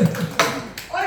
Oi!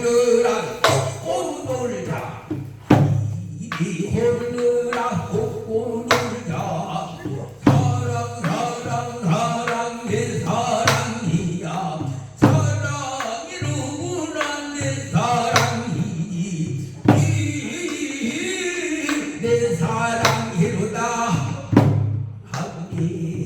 사랑이로다 함께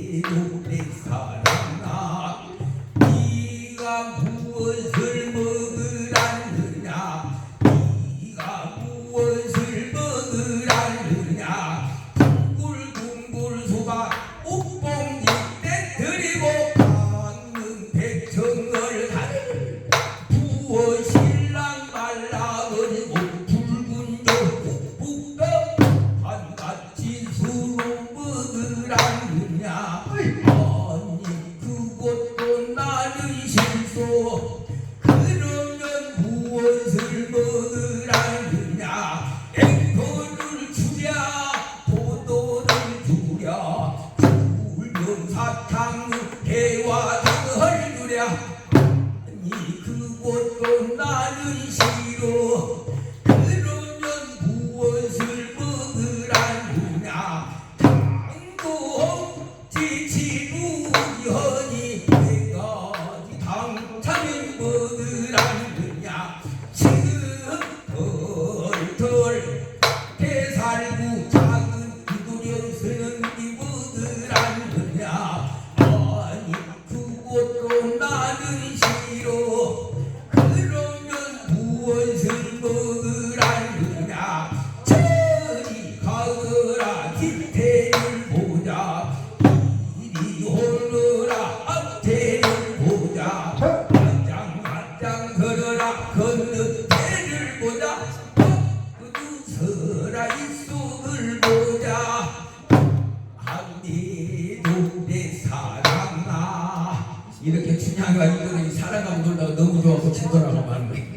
따라가고 놀다가 너무 좋아서 치더라고 말을.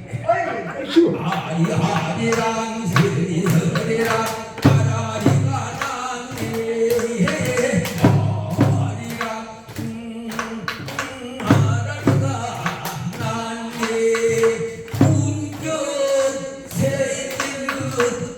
아이 아비랑 세리 서리랑 바라리가 난데 머리가 음, 음 바라리가 난데 운전 세리 끝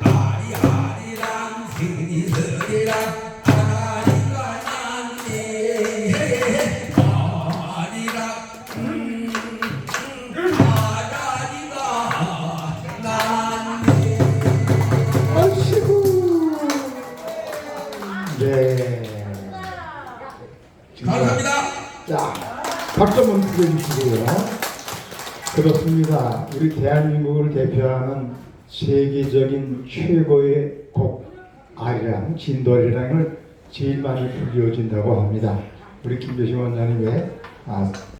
아리아리랑 난네 아리랑 음, 음, 난네. 네. 감사합니다. 자, 박수 한번 드려주시고요. 그렇습니다. 우리 대한민국을 대표하는 세계적인 최고의 곡 아리랑 진도아리랑을 제일 많이 불려진다고 합니다. 우리 김조심 원장님의 아,